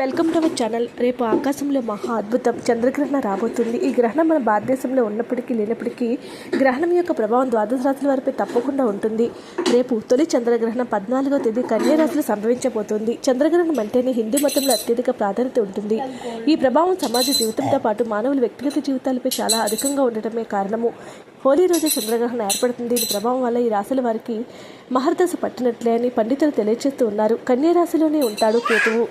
Welcome to our channel రేపు ఆకాశంలో మహా అద్భుతం. చంద్రగ్రహణం రాబోతుంది. ఈ గ్రహణం మన భారతదేశంలో ఉన్నప్పటికీ లేనప్పటికీ గ్రహణం యొక్క ప్రభావం ద్వాదశ రాశుల వారిపై తప్పకుండా ఉంటుంది. రేపు తొలి చంద్రగ్రహణం పద్నాలుగో తేదీ కన్యా రాశిలో సంభవించబోతుంది. చంద్రగ్రహణం అంటేనే హిందూ మతంలో అత్యధిక ప్రాధాన్యత ఉంటుంది. ఈ ప్రభావం సమాజ జీవితంతో పాటు మానవుల వ్యక్తిగత జీవితాలపై చాలా అధికంగా ఉండటమే కారణము. హోలీ రోజు చంద్రగ్రహణం ఏర్పడుతుంది. దీని ప్రభావం వల్ల ఈ రాశుల వారికి మహర్దశ పట్టినట్లే అని పండితులు తెలియజేస్తూ ఉన్నారు. కన్యా రాశిలోనే ఉంటాడు కేతువు.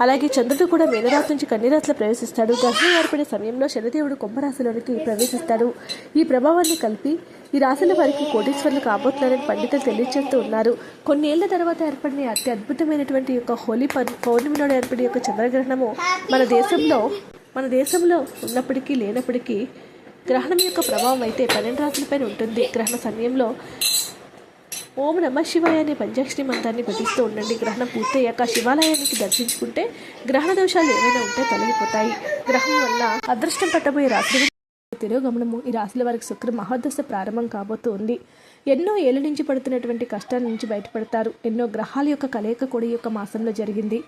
అలాగే చంద్రుడు కూడా మేనరాశి నుంచి కన్యరాశిలో ప్రవేశిస్తాడు. గ్రహణం ఏర్పడే సమయంలో శనిదేవుడు కుంభరాశిలోనికి ప్రవేశిస్తాడు. ఈ ప్రభావాన్ని కలిపి ఈ రాశుల వారికి కోటీశ్వర్లు కాబోతున్నారని పండితులు తెలియజేస్తూ ఉన్నారు. కొన్నేళ్ళ తర్వాత ఏర్పడిన అతి అద్భుతమైనటువంటి యొక్క హోలీ పౌర్- పౌర్ణమి నాడు ఏర్పడే యొక్క చంద్రగ్రహణము మన దేశంలో మన దేశంలో ఉన్నప్పటికీ లేనప్పటికీ గ్రహణం యొక్క ప్రభావం అయితే పన్నెండు రాశులపైన ఉంటుంది. గ్రహణ సమయంలో ఓం నమ శివాయ అనే పంచాక్షరి మంత్రాన్ని పఠిస్తూ ఉండండి. గ్రహణం పూర్తయ్యాక శివాలయానికి దర్శించుకుంటే గ్రహణ దోషాలు ఏమైనా ఉంటే తొలగిపోతాయి. గ్రహం వల్ల అదృష్టం పట్టబోయే రాశులు తిరోగమనము. ఈ రాశుల వారికి శుక్ర మహోదశ ప్రారంభం కాబోతూ ఉంది ఎన్నో ఏళ్ళ నుంచి పడుతున్నటువంటి కష్టాల నుంచి బయటపడతారు. ఎన్నో గ్రహాల యొక్క కలయిక కూడా ఈ యొక్క మాసంలో జరిగింది.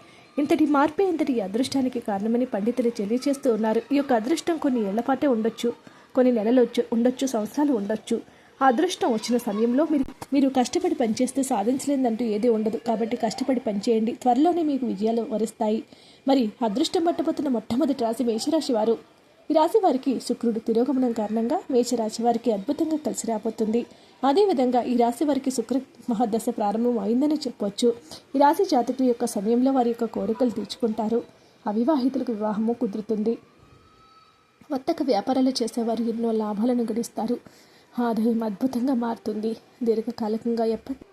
ఇంతటి మార్పే ఇంతటి అదృష్టానికి కారణమని పండితులు తెలియజేస్తూ ఉన్నారు. ఈ యొక్క అదృష్టం కొన్ని ఏళ్ళ పాటే ఉండొచ్చు కొన్ని నెలలు ఉండొచ్చు సంవత్సరాలు ఉండొచ్చు. అదృష్టం వచ్చిన సమయంలో మీరు మీరు కష్టపడి పనిచేస్తే సాధించలేదంటూ ఏదీ ఉండదు. కాబట్టి కష్టపడి పనిచేయండి. త్వరలోనే మీకు విజయాలు వరిస్తాయి. మరి అదృష్టం పట్టబోతున్న మొట్టమొదటి రాశి మేషరాశి వారు? ఈ రాశి వారికి శుక్రుడు తిరోగమనం కారణంగా మేషరాశి వారికి అద్భుతంగా కలిసి రాబోతుంది. అదేవిధంగా ఈ రాశి వారికి శుక్ర మహాదశ ప్రారంభం అయిందని చెప్పొచ్చు. ఈ రాశి జాతకుల యొక్క సమయంలో వారి యొక్క కోరికలు తీర్చుకుంటారు. అవివాహితులకు వివాహము కుదురుతుంది. వర్తక వ్యాపారాలు చేసేవారు ఎన్నో లాభాలను గడిస్తారు. ఆదాయం అద్భుతంగా మారుతుంది. దీర్ఘకాలికంగా ఎప్పటి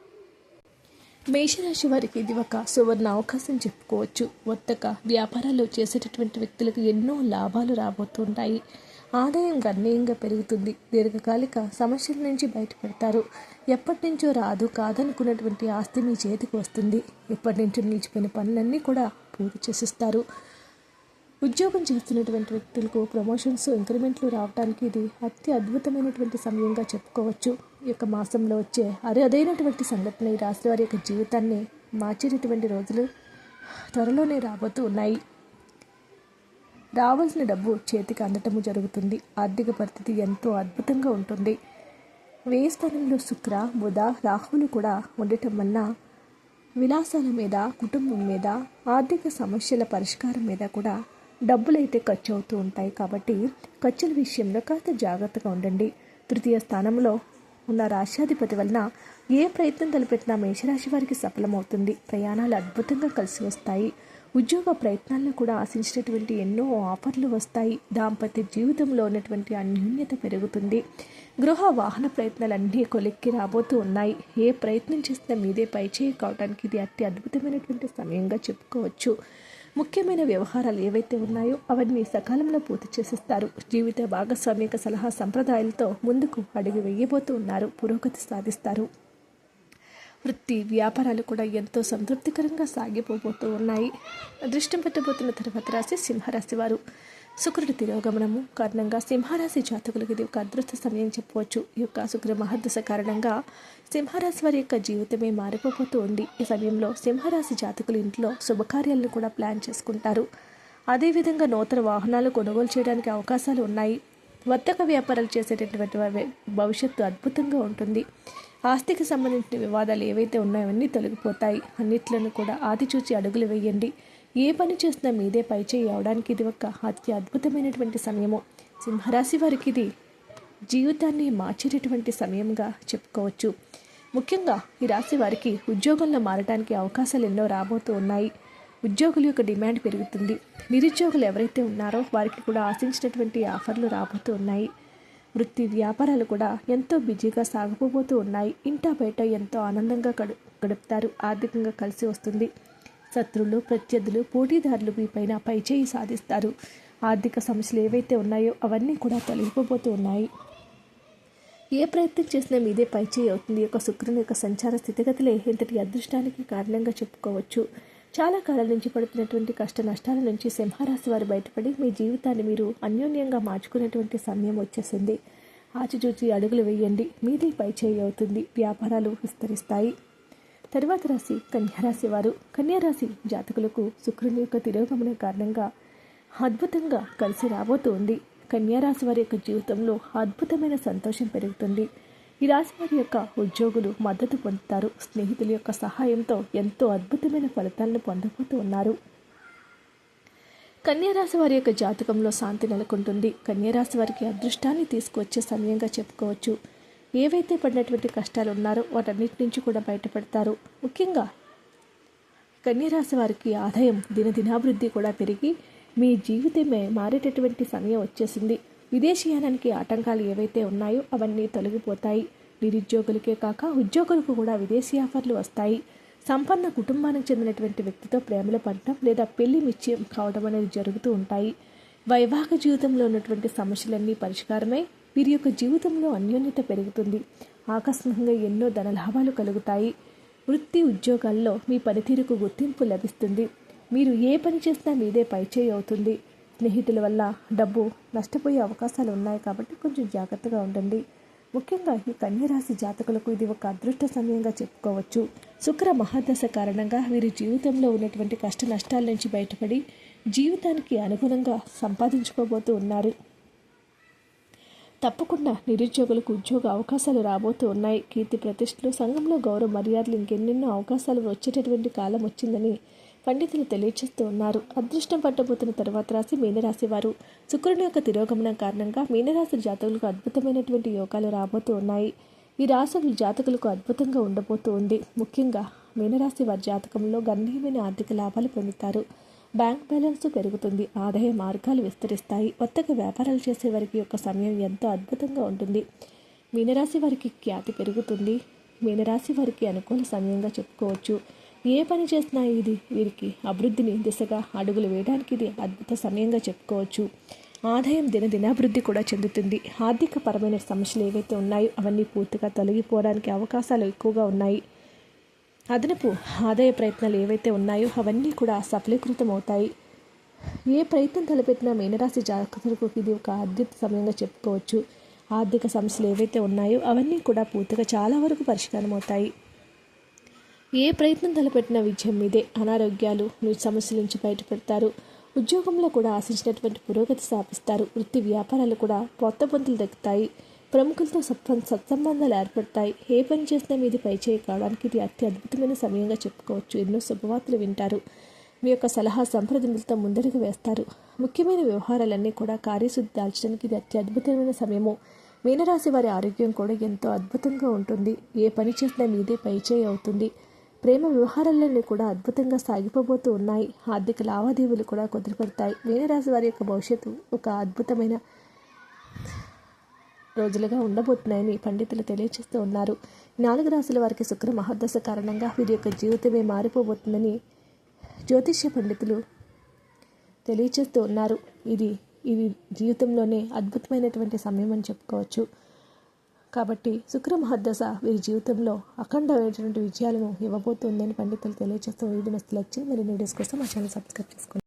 మేషరాశి వారికి ఇది ఒక సువర్ణ అవకాశం చెప్పుకోవచ్చు. వర్తక వ్యాపారాలు చేసేటటువంటి వ్యక్తులకు ఎన్నో లాభాలు రాబోతుంటాయి. ఆదాయం గణనీయంగా పెరుగుతుంది. దీర్ఘకాలిక సమస్యల నుంచి బయటపడతారు. ఎప్పటి నుంచో రాదు కాదనుకున్నటువంటి ఆస్తి మీ చేతికి వస్తుంది. ఎప్పటి నుంచో నిలిచిపోయిన పనులన్నీ కూడా పూర్తి చేసిస్తారు. ఉద్యోగం చేస్తున్నటువంటి వ్యక్తులకు ప్రమోషన్స్ ఇంక్రిమెంట్లు రావడానికి ఇది అతి అద్భుతమైనటువంటి సమయంగా చెప్పుకోవచ్చు. ఈ యొక్క మాసంలో వచ్చే అరుదైనటువంటి సంఘటన ఈ రాశి వారి యొక్క జీవితాన్ని మార్చేటటువంటి రోజులు త్వరలోనే రాబోతూ ఉన్నాయి. రావాల్సిన డబ్బు చేతికి అందటము జరుగుతుంది. ఆర్థిక పరిస్థితి ఎంతో అద్భుతంగా ఉంటుంది. వ్యయ స్థానంలో శుక్ర బుధ రాహువులు కూడా ఉండటం వల్ల విలాసాల మీద కుటుంబం మీద ఆర్థిక సమస్యల పరిష్కారం మీద కూడా డబ్బులైతే ఖర్చు అవుతూ ఉంటాయి కాబట్టి ఖర్చుల విషయంలో కాస్త జాగ్రత్తగా ఉండండి. తృతీయ స్థానంలో ఉన్న రాష్ట్రాధిపతి వలన ఏ ప్రయత్నం తలపెట్టినా మేషరాశి వారికి సఫలమవుతుంది. ప్రయాణాలు అద్భుతంగా కలిసి వస్తాయి. ఉద్యోగ ప్రయత్నాల్లో కూడా ఆశించినటువంటి ఎన్నో ఆఫర్లు వస్తాయి. దాంపత్య జీవితంలో ఉన్నటువంటి అన్యూన్యత పెరుగుతుంది. గృహ వాహన ప్రయత్నాలన్నీ కొలిక్కి రాబోతూ ఉన్నాయి. ఏ ప్రయత్నం చేసినా మీదే పైచేయి కావడానికి ఇది అతి అద్భుతమైనటువంటి సమయంగా చెప్పుకోవచ్చు. ముఖ్యమైన వ్యవహారాలు ఏవైతే ఉన్నాయో అవన్నీ సకాలంలో పూర్తి చేసిస్తారు. జీవిత భాగస్వామిక సలహా సంప్రదాయాలతో ముందుకు అడుగు వేయబోతూ ఉన్నారు. పురోగతి సాధిస్తారు. వృత్తి వ్యాపారాలు కూడా ఎంతో సంతృప్తికరంగా సాగిపోబోతూ ఉన్నాయి. అదృష్టం పెట్టబోతున్న తర్వాత రాశి సింహరాశి వారు. శుక్రుడి తిరోగమనము కారణంగా సింహరాశి జాతకులకు ఇది ఒక అదృష్ట సమయం చెప్పవచ్చు. ఈ యొక్క శుక్ర మహర్దశ కారణంగా సింహరాశి వారి యొక్క జీవితమే మారిపోతూ ఉంది ఈ సమయంలో సింహరాశి జాతకులు ఇంట్లో శుభకార్యాలను కూడా ప్లాన్ చేసుకుంటారు. అదేవిధంగా నూతన వాహనాలు కొనుగోలు చేయడానికి అవకాశాలు ఉన్నాయి. వర్తక వ్యాపారాలు చేసేటటువంటి భవిష్యత్తు అద్భుతంగా ఉంటుంది. ఆస్తికి సంబంధించిన వివాదాలు ఏవైతే ఉన్నాయో అన్నీ తొలగిపోతాయి. అన్నిట్లను కూడా ఆదిచూచి అడుగులు వేయండి. ఏ పని చేసినా మీదే పైచేయి అవడానికి ఇది ఒక అతి అద్భుతమైనటువంటి సమయము. సింహరాశి వారికి ఇది జీవితాన్ని మార్చేటటువంటి సమయంగా చెప్పుకోవచ్చు. ముఖ్యంగా ఈ రాశి వారికి ఉద్యోగంలో మారడానికి అవకాశాలు ఎన్నో రాబోతూ ఉన్నాయి. ఉద్యోగుల యొక్క డిమాండ్ పెరుగుతుంది. నిరుద్యోగులు ఎవరైతే ఉన్నారో వారికి కూడా ఆశించినటువంటి ఆఫర్లు రాబోతూ ఉన్నాయి. వృత్తి వ్యాపారాలు కూడా ఎంతో బిజీగా సాగిపోబోతూ ఉన్నాయి. ఇంటా బయట ఎంతో ఆనందంగా గడు గడుపుతారు. ఆర్థికంగా కలిసి వస్తుంది. శత్రువులు ప్రత్యర్థులు పోటీదారులు మీపైన పైచేయి సాధిస్తారు. ఆర్థిక సమస్యలు ఏవైతే ఉన్నాయో అవన్నీ కూడా తొలగిపోతూ ఉన్నాయి. ఏ ప్రయత్నం చేసినా మీదే పైచేయి అవుతుంది. యొక్క శుక్రుని యొక్క సంచార స్థితిగతులే ఇంతటి అదృష్టానికి కారణంగా చెప్పుకోవచ్చు. చాలా కాలం నుంచి పడుతున్నటువంటి కష్ట నష్టాల నుంచి సింహరాశి వారు బయటపడి మీ జీవితాన్ని మీరు అన్యోన్యంగా మార్చుకునేటువంటి సమయం వచ్చేసింది. ఆచిచూచి అడుగులు వేయండి. మీదే పైచేయి అవుతుంది. వ్యాపారాలు విస్తరిస్తాయి. తరువాత రాశి కన్యారాశి వారు. కన్యారాశి జాతకులకు శుక్రుని యొక్క తిరోగమన కారణంగా అద్భుతంగా కలిసి రాబోతోంది. కన్యారాశి వారి యొక్క జీవితంలో అద్భుతమైన సంతోషం పెరుగుతుంది. ఈ రాశి వారి యొక్క ఉద్యోగులు మద్దతు పొందుతారు. స్నేహితుల యొక్క సహాయంతో ఎంతో అద్భుతమైన ఫలితాలను పొందబోతూ ఉన్నారు. కన్యారాశి వారి యొక్క జాతకంలో శాంతి నెలకొంటుంది. కన్యారాశి వారికి అదృష్టాన్ని తీసుకువచ్చే సమయంగా చెప్పుకోవచ్చు. ఏవైతే పడినటువంటి కష్టాలు ఉన్నారో వాటన్నిటి నుంచి కూడా బయటపడతారు. ముఖ్యంగా కన్యరాశి వారికి ఆదాయం దినదినాభివృద్ధి కూడా పెరిగి మీ జీవితమే మారేటటువంటి సమయం వచ్చేసింది. విదేశీయానానికి ఆటంకాలు ఏవైతే ఉన్నాయో అవన్నీ తొలగిపోతాయి. నిరుద్యోగులకే కాక ఉద్యోగులకు కూడా విదేశీ ఆఫర్లు వస్తాయి. సంపన్న కుటుంబానికి చెందినటువంటి వ్యక్తితో ప్రేమలో పడటం లేదా పెళ్ళి నిశ్చయం కావడం అనేది జరుగుతూ ఉంటాయి. వైవాహిక జీవితంలో ఉన్నటువంటి సమస్యలన్నీ పరిష్కారమై వీరి యొక్క జీవితంలో అన్యోన్యత పెరుగుతుంది. ఆకస్మికంగా ఎన్నో ధనలాభాలు కలుగుతాయి. వృత్తి ఉద్యోగాల్లో మీ పనితీరుకు గుర్తింపు లభిస్తుంది. మీరు ఏ పని చేసినా మీదే పైచేయి అవుతుంది. స్నేహితుల వల్ల డబ్బు నష్టపోయే అవకాశాలు ఉన్నాయి కాబట్టి కొంచెం జాగ్రత్తగా ఉండండి. ముఖ్యంగా ఈ కన్యరాశి జాతకులకు ఇది ఒక అదృష్ట సమయంగా చెప్పుకోవచ్చు. శుక్ర మహాదశ కారణంగా వీరి జీవితంలో ఉన్నటువంటి కష్ట నష్టాల నుంచి బయటపడి జీవితానికి అనుగుణంగా సంపాదించుకోబోతూ ఉన్నారు. తప్పకుండా నిరుద్యోగులకు ఉద్యోగ అవకాశాలు రాబోతూ ఉన్నాయి. కీర్తి ప్రతిష్టలు సంఘంలో గౌరవ మర్యాదలు ఇంకెన్నెన్నో అవకాశాలు వచ్చేటటువంటి కాలం వచ్చిందని పండితులు తెలియచేస్తూ ఉన్నారు. అదృష్టం పట్టబోతున్న తర్వాత రాశి మీనరాశి వారు. శుక్రుని యొక్క తిరోగమనం కారణంగా మీనరాశి జాతకులకు అద్భుతమైనటువంటి యోగాలు రాబోతూ ఉన్నాయి. ఈ రాశులు జాతకులకు అద్భుతంగా ఉండబోతూ ఉంది. ముఖ్యంగా మీనరాశి వారి జాతకంలో గణనీయమైన ఆర్థిక లాభాలు పొందుతారు. బ్యాంక్ బ్యాలెన్స్ పెరుగుతుంది. ఆదాయ మార్గాలు విస్తరిస్తాయి. కొత్తగా వ్యాపారాలు చేసే వారికి యొక్క సమయం ఎంతో అద్భుతంగా ఉంటుంది. మీనరాశి వారికి ఖ్యాతి పెరుగుతుంది. మీనరాశి వారికి అనుకూల సమయంగా చెప్పుకోవచ్చు. ఏ పని చేసినా ఇది వీరికి అభివృద్ధిని దిశగా అడుగులు వేయడానికి ఇది అద్భుత సమయంగా చెప్పుకోవచ్చు. ఆదాయం దినదినాభివృద్ధి కూడా చెందుతుంది. ఆర్థిక పరమైన సమస్యలు ఏవైతే ఉన్నాయో అవన్నీ పూర్తిగా తొలగిపోవడానికి అవకాశాలు ఎక్కువగా ఉన్నాయి. అదనపు ఆదాయ ప్రయత్నాలు ఏవైతే ఉన్నాయో అవన్నీ కూడా సఫలీకృతం అవుతాయి ఏ ప్రయత్నం తలపెట్టినా మీనరాశి జాతకులకు ఇది ఒక అద్భుత సమయంగా చెప్పుకోవచ్చు. ఆర్థిక సమస్యలు ఏవైతే ఉన్నాయో అవన్నీ కూడా పూర్తిగా చాలా వరకు పరిష్కారం అవుతాయి ఏ ప్రయత్నం తలపెట్టిన విజయం మీదే. అనారోగ్యాలు మీ సమస్యల నుంచి బయటపడతారు. ఉద్యోగంలో కూడా ఆశించినటువంటి పురోగతి సాధిస్తారు. వృత్తి వ్యాపారాలు కూడా కొత్త పొందులు దక్కుతాయి. ప్రముఖులతో సత్సం సత్సంబంధాలు ఏర్పడతాయి. ఏ పని చేసినా మీది పైచేయి కావడానికి ఇది అతి అద్భుతమైన సమయంగా చెప్పుకోవచ్చు. ఎన్నో శుభవార్తలు వింటారు. మీ యొక్క సలహా సంప్రదింపులతో ముందడుగు వేస్తారు. ముఖ్యమైన వ్యవహారాలన్నీ కూడా కార్యశుద్ధి దాల్చడానికి ఇది అతి అద్భుతమైన సమయము. మీనరాశి వారి ఆరోగ్యం కూడా ఎంతో అద్భుతంగా ఉంటుంది. ఏ పని చేసినా మీదే పైచేయి అవుతుంది. ప్రేమ వ్యవహారాలన్నీ కూడా అద్భుతంగా సాగిపోబోతూ ఉన్నాయి. ఆర్థిక లావాదేవీలు కూడా కుదిరిపడతాయి. మీనరాశి వారి యొక్క భవిష్యత్తు ఒక అద్భుతమైన రోజులుగా ఉండబోతున్నాయని పండితులు తెలియజేస్తూ ఉన్నారు. నాలుగు రాశుల వారికి శుక్ర మహర్దశ కారణంగా వీరి యొక్క జీవితమే మారిపోబోతుందని జ్యోతిష్య పండితులు తెలియచేస్తూ ఉన్నారు. ఇది ఇది జీవితంలోనే అద్భుతమైనటువంటి సమయం అని చెప్పుకోవచ్చు. కాబట్టి శుక్ర మహర్దశ వీరి జీవితంలో అఖండమైనటువంటి విజయాలను ఇవ్వబోతుందని పండితులు తెలియజేస్తూ వీడియో వచ్చి మరి వీడియోస్ కోసం మా ఛానల్ సబ్స్క్రైబ్ చేసుకోండి.